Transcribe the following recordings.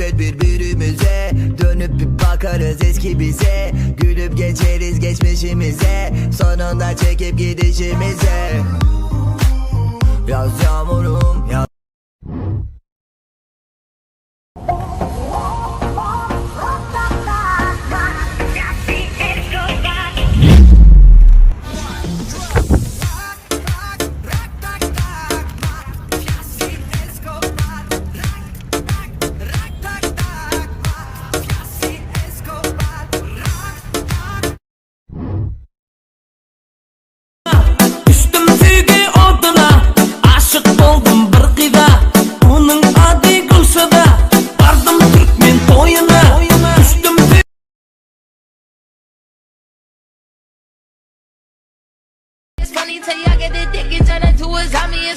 Elbet birbirimize Dönüp bir bakarız eski bize. Gülüp geçeriz geçmişimize Sonunda çekip gidişimize. Yaz yağmurum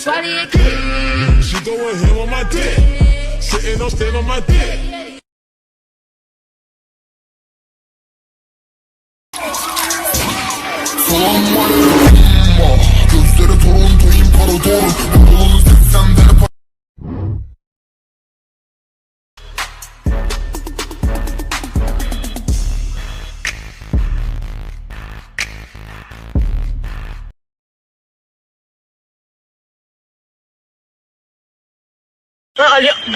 funny a kid. She throwing him on my dick. Sitting on stand on my dick. Gözleri Toronto imparator Pantolonu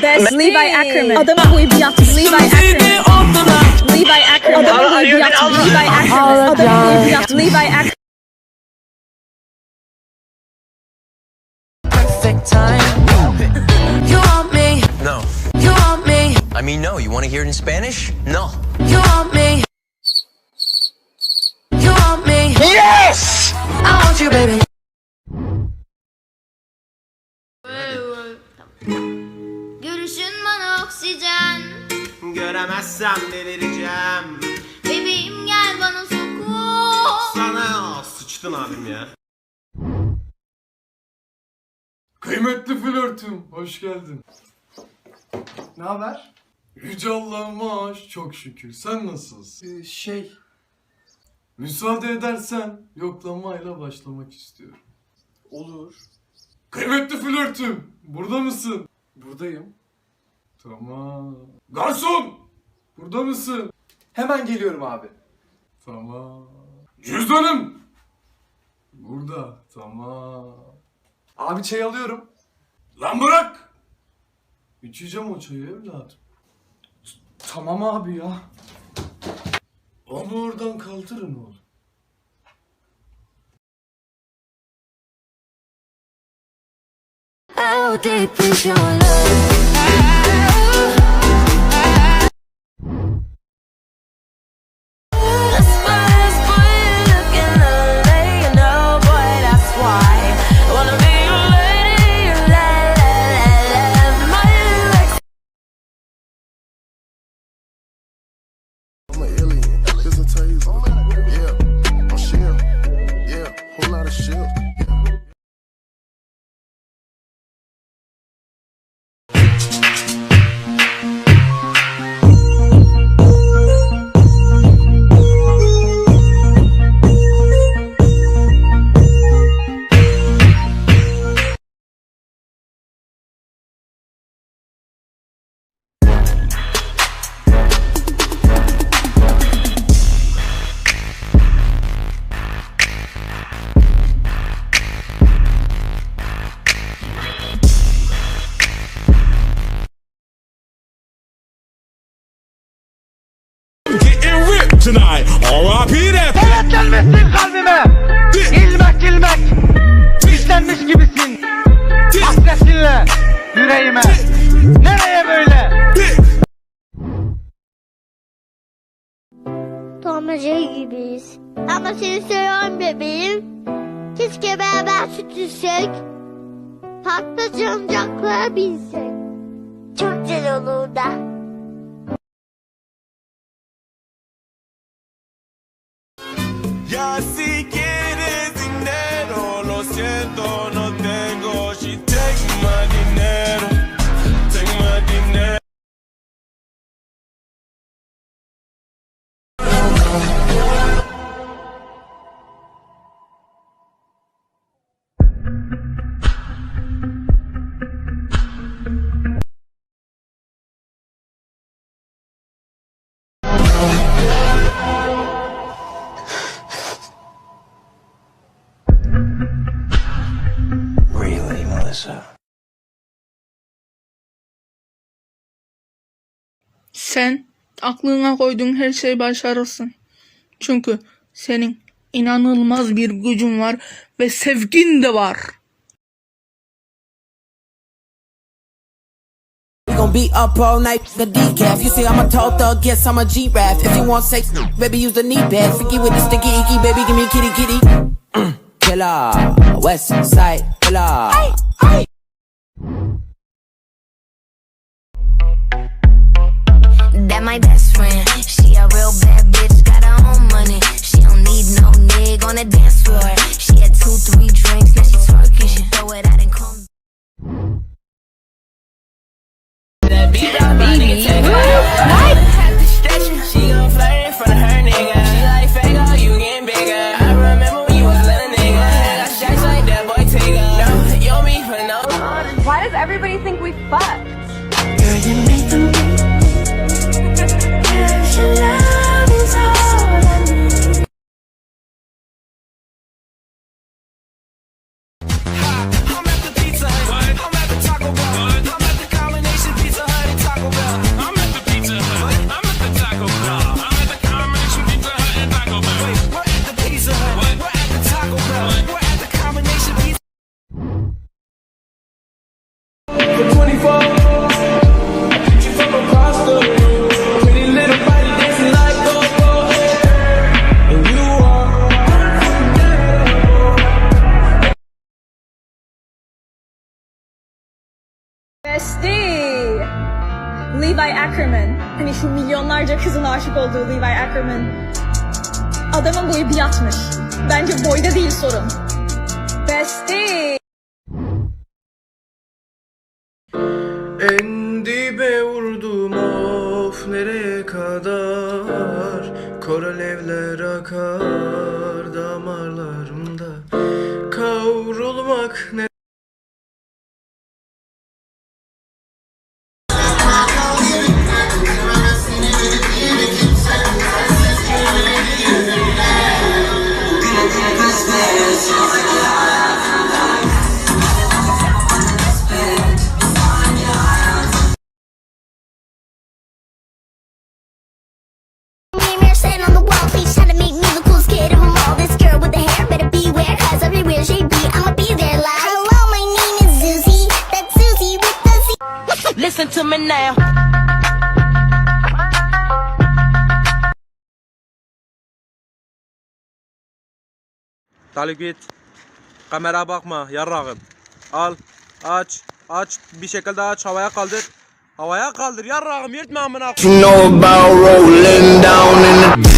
Best Levi Ackerman. Adamı boyu bir yaptı. Levi Ackerman. Levi Ackerman. Adamı boyu. Levi Ackerman. Adamı boyu. Levi Ackerman. Perfect time You want me No. You want me I mean, no. You want to hear it in Spanish? No. You want me You want me Yes I want you baby oksijen. Göremezsem delireceğim. Bebeğim gel bana sokul. Sana sıçtın abim ya. Kıymetli flörtüm, hoş geldin. Ne haber? Yüce Allah'ıma aş, çok şükür. Sen nasılsın? şey... Müsaade edersen yoklamayla başlamak istiyorum. Olur. Kıymetli flörtüm, burada mısın? Buradayım. Tamam. Garson! Burada mısın? Hemen geliyorum abi. Tamam. Cüzdanım! Burada. Tamam. Abi çay alıyorum. Lan bırak! İçeceğim o çayı evladım. Tamam abi ya. Onu oradan kaldırın oğlum. How deep is your love? crazy. Tonight. R.I.P. that. Gelmesin kalbime. İlmek ilmek. İstenmiş gibisin. Hasretinle yüreğime. Nereye böyle? Tom ve Jerry gibiyiz. Ama seni seviyorum bebeğim. Keşke beraber süt içsek. Hatta cancaklara binsek. Çok güzel olurdu. Sen aklına koyduğun her şeyi başarırsın. Çünkü senin inanılmaz bir gücün var ve sevgin de var. Gon' be up all night, the decaf. You see, I'm a tall thug, yes, I'm a G-Rap. If you want sex, baby, use the knee pad. Freaky with the sticky icky, baby, give me kitty kitty. Killer, West Side killer. On the dance floor. She had two, three drinks, now she Bestie! Levi Ackerman. Hani şu milyonlarca kızın aşık olduğu Levi Ackerman. Adamın boyu bir atmış. Bence boyda değil sorun. Bestie! En dibe vurdum of nereye kadar Kor alevler akar Listen to me now. Talip git. Kamera bakma yarrağım. Al. Aç. Aç. Bir şekilde aç. Havaya kaldır. Havaya kaldır yarrağım yırtma amına. You know about rolling down in the.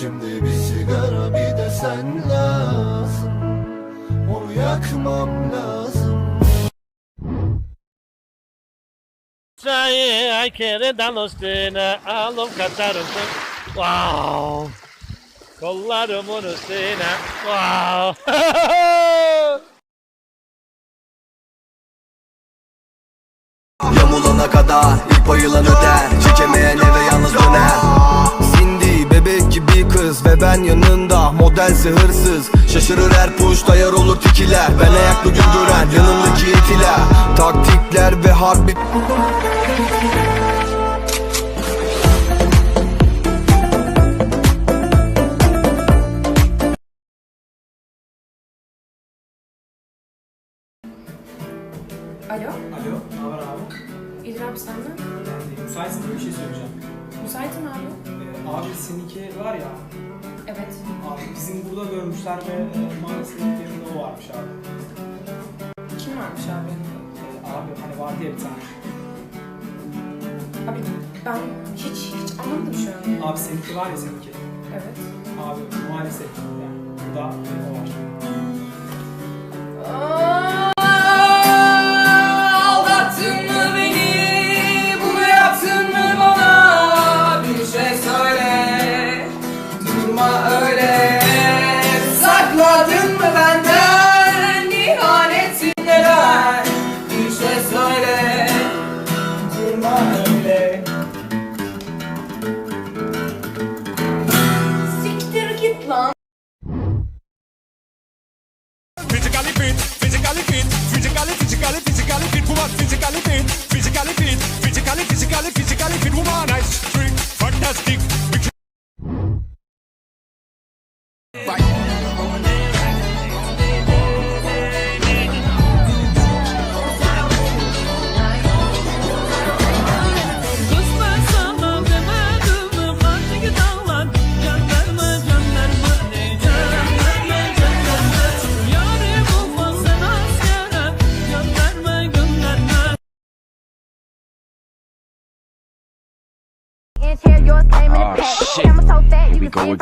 Şimdi bir sigara bir de sen lazım Onu yakmam lazım Çayı kereden üstüne alıp kaçarısın. Wow. Kollarımın üstüne. Wow. Modelse hırsız Şaşırır her puş dayar olur tikiler Ben ayaklı gün gören yanımdaki etiler Taktikler ve harbi vardı ya bir tane. Abi ben hiç hiç anlamadım şu an. Abi seninki var ya seninki. Evet. Abi maalesef yani burada o var. Aa! Olha o que te Go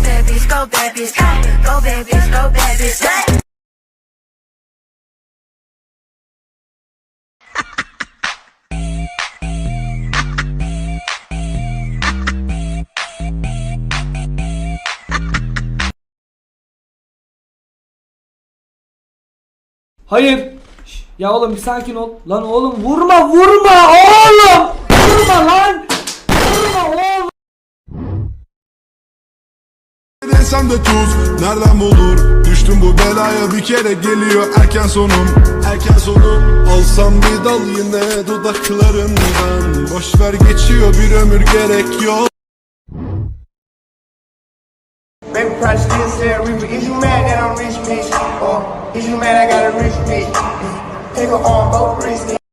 babies, go babies, go, go babies, go babies. Hayır. Ya oğlum bir sakin ol. Lan oğlum vurma vurma oğlum. Vurma lan. Vurma oğlum. Desem de tuz nereden bulur Düştüm bu belaya bir kere geliyor erken sonum Erken sonum Alsam bir dal yine dudaklarından Boş ver geçiyor bir ömür gerek yok Baby probably still said Reaper. Is you mad that I'm rich, bitch? Or is you mad I got a rich bitch? Pick up on both wrists.